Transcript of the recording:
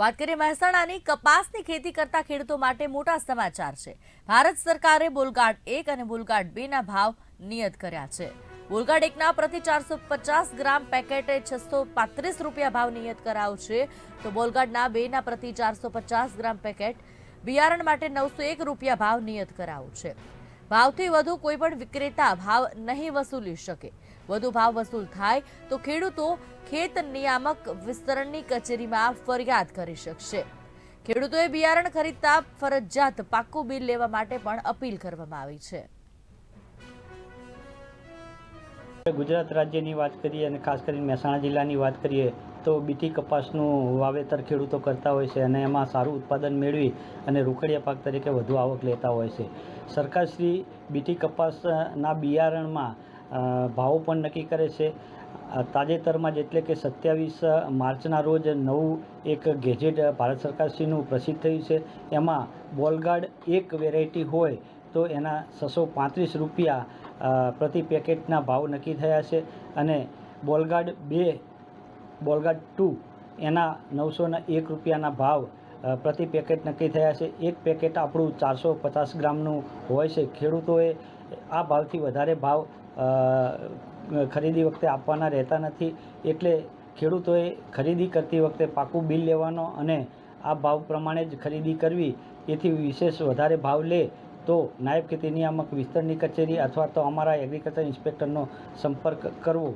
વાત કરીએ મહેસાણાની, કપાસની ખેતી કરતા ખેડૂતો માટે મોટા સમાચાર છે. ભારત સરકારે બોલગાર્ડ એક અને બોલગાર્ડ બે ના ભાવ નિયત કર્યા છે. બોલગાડ એકના પ્રતિ ચારસો પચાસ ગ્રામ પેકેટે છસો પાંત્રીસ રૂપિયા ભાવ નિયત કરાયો છે. તો બોલગાર્ડના બેના પ્રતિ ચારસો પચાસ ગ્રામ પેકેટ બિયારણ માટે નવસો એક રૂપિયા ભાવ નિયત કરાયો છે. ભાવથી વધુ કોઈ પણ વિક્રેતા ભાવ નહીં વસૂલી શકે. વધુ ભાવ વસૂલ થાય તો ખેડૂતો ખેત નિયામક વિસ્તરણની કચેરીમાં ફરિયાદ કરી શકશે. ખેડૂતોએ બિયારણ ખરીદતા ફરજિયાત પાક્કું બિલ લેવા માટે પણ અપીલ કરવામાં આવી છે. ગુજરાત રાજ્યની વાત કરીએ અને ખાસ કરીને મહેસાણા જિલ્લાની વાત કરીએ તો બીટી કપાસનું વાવેતર ખેડૂતો કરતા હોય છે અને એમાં સારું ઉત્પાદન મેળવી અને રોકડિયા પાક તરીકે વધુ આવક લેતા હોય છે. સરકારશ્રી બીટી કપાસના બિયારણમાં ભાવો પણ નક્કી કરે છે. તાજેતરમાં જ એટલે કે સત્યાવીસ માર્ચના રોજ નવું એક ગેજેટ ભારત સરકારશ્રીનું પ્રસિદ્ધ થયું છે. એમાં બોલગાર્ડ એક વેરાયટી હોય તો એના છસો પાંત્રીસ રૂપિયા પ્રતિ પેકેટના ભાવ નક્કી થયા છે અને બોલગાર્ડ બે બોલગાર્ડ ટુ એના નવસોના એક રૂપિયાના ભાવ પ્રતિ પેકેટ નક્કી થયા છે. એક પેકેટ આપણું ચારસો પચાસ ગ્રામનું હોય છે. ખેડૂતોએ આ ભાવથી વધારે ભાવ ખરીદી વખતે આપવાના રહેતા નથી. એટલે ખેડૂતોએ ખરીદી કરતી વખતે પાકું બિલ લેવાનો અને આ ભાવ પ્રમાણે જ ખરીદી કરવી, એથી વિશેષ વધારે ભાવ લે તો નાયબ ખેતી નિયામક વિસ્તરણની કચેરી અથવા તો અમારા એગ્રીકલ્ચર ઇન્સ્પેક્ટરનો સંપર્ક કરવો